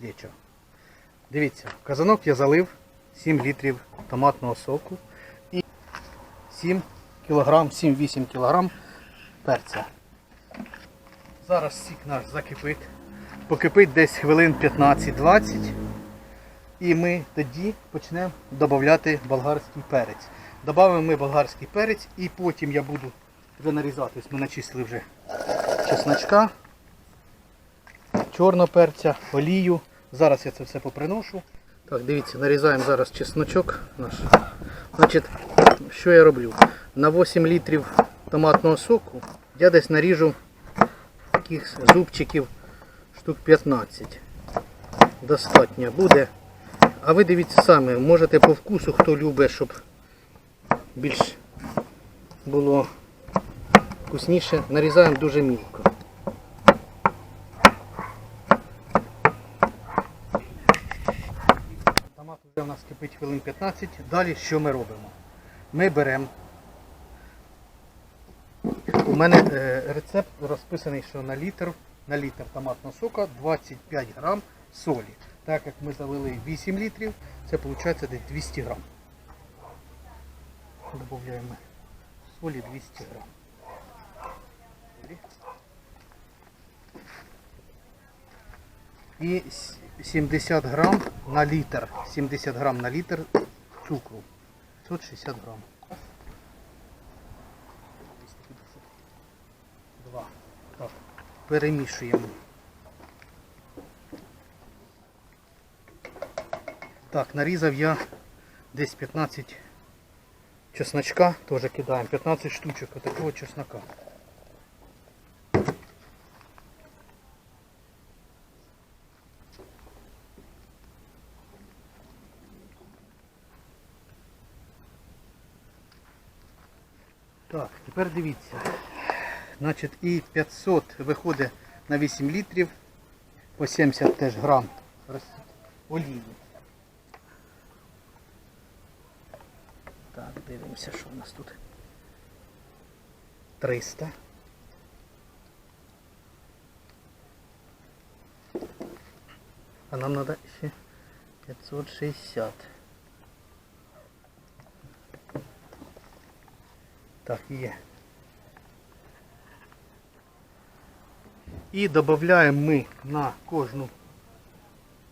нічого. Дивіться, в казанок я залив 7 літрів томатного соку і 7 кілограм, 7-8 кілограм перця. Зараз сік наш закипить. Покипить десь хвилин 15-20. І ми тоді почнемо додати болгарський перець. Добавимо ми болгарський перець і потім я буду вже нарізати. Ми начислили вже чесночка, чорного перця, олію. Зараз я це все поприношу. Так, дивіться, нарізаємо зараз чесночок наш. Значить, що я роблю? На 8 літрів томатного соку я десь наріжу таких зубчиків штук 15. Достатньо буде. А ви дивіться самі, можете по вкусу, хто любить, щоб більш було вкусніше. Нарізаємо дуже мілко. Томат вже у нас кипить хвилин 15. Далі що ми робимо? Ми беремо. У мене е, рецепт розписаний, що на літр, на літр томатного сока 25 грам солі. Так як ми залили 8 літрів, це виходить десь 200 грам. Додаємо солі 200 грам. І 70 грам на літр. 70 грам на літр цукру. 560 грам. Перемішуємо. Так, нарізав я десь 15 чесночка, теж кидаємо. 15 штучок такого чеснока. Так, тепер дивіться. Значить, і 500 виходить на 8 літрів, по 70 теж грам олії. Так, дивимося, що у нас тут. 300. А нам треба ще 560. Так, є. І додаємо ми на кожну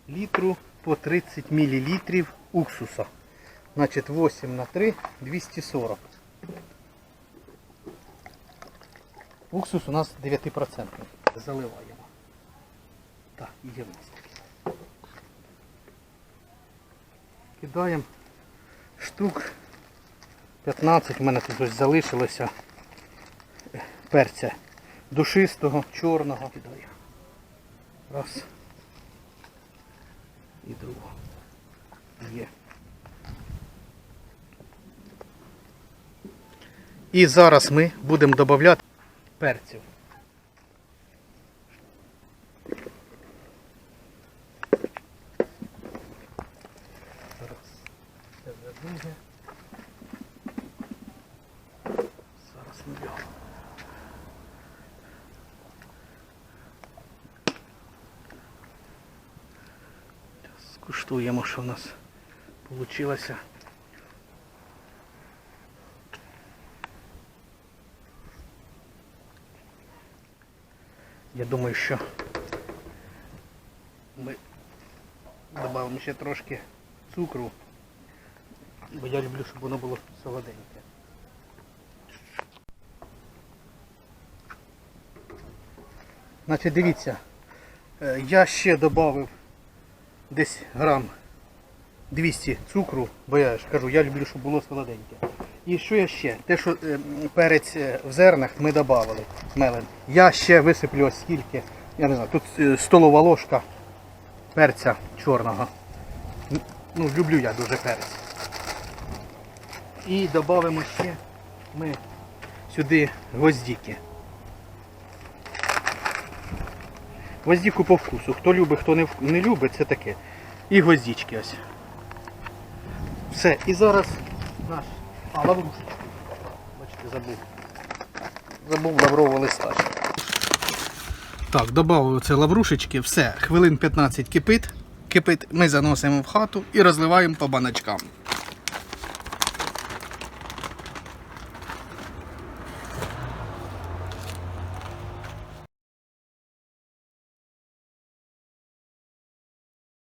літру по 30 мл уксуса. Значить 8 на 3 240. Уксус у нас 9%. Заливаємо. Так, є в нас. Кидаємо штук 15, у мене тут ось залишилося перця душистого, чорного. Раз. І другого. Є. І зараз ми будемо додавати перців. Раз. Це вже друге. Зараз ми його. Скуштуємо, що в нас вийшло. Я думаю, що ми додамо ще трошки цукру, бо я люблю, щоб воно було солоденьке. Значить, дивіться, е, я ще додав десь грам 200 цукру, бо я ж кажу, я люблю, щоб було солоденьке. І що я ще? Те, що е, перець е, в зернах ми додали, мелен. Я ще висиплю ось скільки, я не знаю, тут е, столова ложка перця чорного. Ну, люблю я дуже перець. І додамо ще ми сюди гвоздики. Гвоздику по вкусу. Хто любить, хто не, не любить, це таке. І гвоздички ось. Все. І зараз наш. А, лаврушечку. Бачите, забув. Забув лаврового листа. Так, додав це лаврушечки, все, хвилин 15 кипить. Кипить, ми заносимо в хату і розливаємо по баночкам.